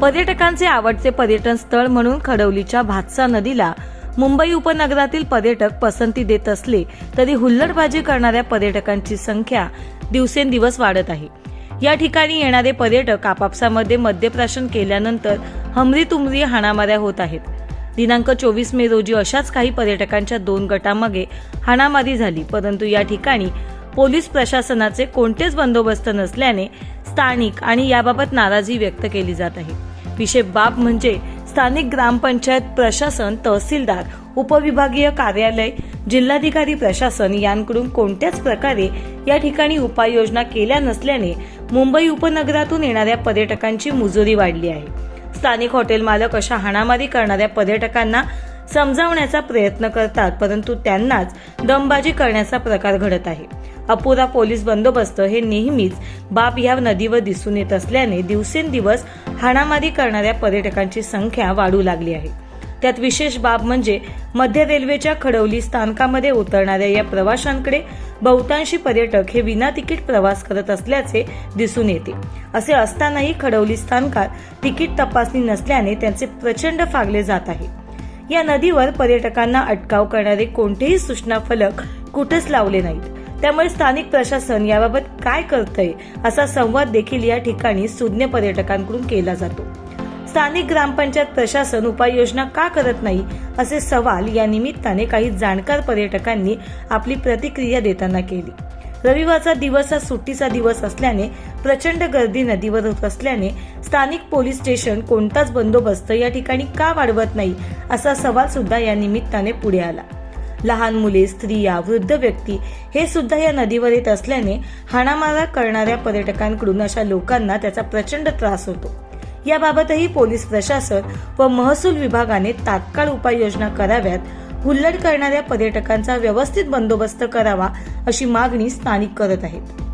पर्यटकांचे आवडते पर्यटन स्थळ म्हणून खडवलीच्या भातसा नदीला मुंबई उपनगरातील पर्यटक पसंती देत असले तरी हुल्लडबाजी करणाऱ्या पर्यटकांची संख्या दिवसेंदिवस वाढत आहे. या ठिकाणी येणारे पर्यटक आपापसामध्ये मद्यप्राशन केल्यानंतर हमरी तुमरी हाणामाऱ्या होत आहेत. दिनांक चोवीस मे रोजी अशाच काही पर्यटकांच्या दोन गटामागे हाणामारी झाली परंतु या ठिकाणी पोलीस प्रशासनाचे कोणतेच बंदोबस्त नसल्याने स्थानिक आणि याबाबत नाराजी व्यक्त केली जात आहे. विशेष बाब म्हणजे स्थानिक ग्रामपंचायत प्रशासन तहसीलदार उपविभागीय कार्यालय जिल्हाधिकारी प्रशासन यांकडून कोणत्याच प्रकारे या ठिकाणी उपाययोजना केल्या नसल्याने मुंबई उपनगरातून येणाऱ्या पर्यटकांची मुजोरी वाढली आहे. स्थानिक हॉटेल मालक अशा हाणामारी करणाऱ्या पर्यटकांना समजावण्याचा प्रयत्न करतात परंतु त्यांनाच दमबाजी करण्याचा प्रकार घडत आहे. अपुरा पोलीस बंदोबस्त हे नेहमीच बाब ह्या नदीवर दिसून येत असल्याने दिवसेंदिवस हाणामारी करणाऱ्या पर्यटकांची संख्या वाढू लागली आहे. त्यात विशेष बाब म्हणजे मध्य रेल्वेच्या खडवली स्थानकामध्ये उतरणाऱ्या या प्रवाशांकडे बहुतांशी पर्यटक हे विना तिकीट प्रवास करत असल्याचे दिसून येते. असे असतानाही खडवली स्थानकात तिकीट तपासणी नसल्याने त्यांचे प्रचंड फागले जात आहे. या नदीवर पर्यटकांना अटकाव करणारे कोणतेही सूचना फलक कुठेच लावले नाहीत. त्यामुळे स्थानिक प्रशासन याबाबत काय करतंय असा संवाद देखील या ठिकाणी सुज्ञ पर्यटकांकडून केला जातो. स्थानिक ग्रामपंचायत प्रशासन उपाययोजना का करत नाही असे सवाल या निमित्ताने काही जाणकार पर्यटकांनी आपली प्रतिक्रिया देताना केली. रविवारचा दिवस हा सुट्टीचा दिवस असल्याने प्रचंड गर्दी नदीवर होत असल्याने स्थानिक पोलीस स्टेशन कोणताच बंदोबस्त या ठिकाणी का वाढवत नाही असा सवाल सुद्धा या निमित्ताने पुढे आला. लहान मुले स्त्रिया वृद्ध व्यक्ती हे सुद्धा या नदीवर येत असल्याने हाणामारा करणाऱ्या पर्यटकांकडून अशा लोकांना त्याचा प्रचंड त्रास होतो. याबाबतही पोलीस प्रशासन व महसूल विभागाने तात्काळ उपाययोजना कराव्यात हुल्लड करणाऱ्या पर्यटकांचा व्यवस्थित बंदोबस्त करावा अशी मागणी स्थानिक करत आहेत.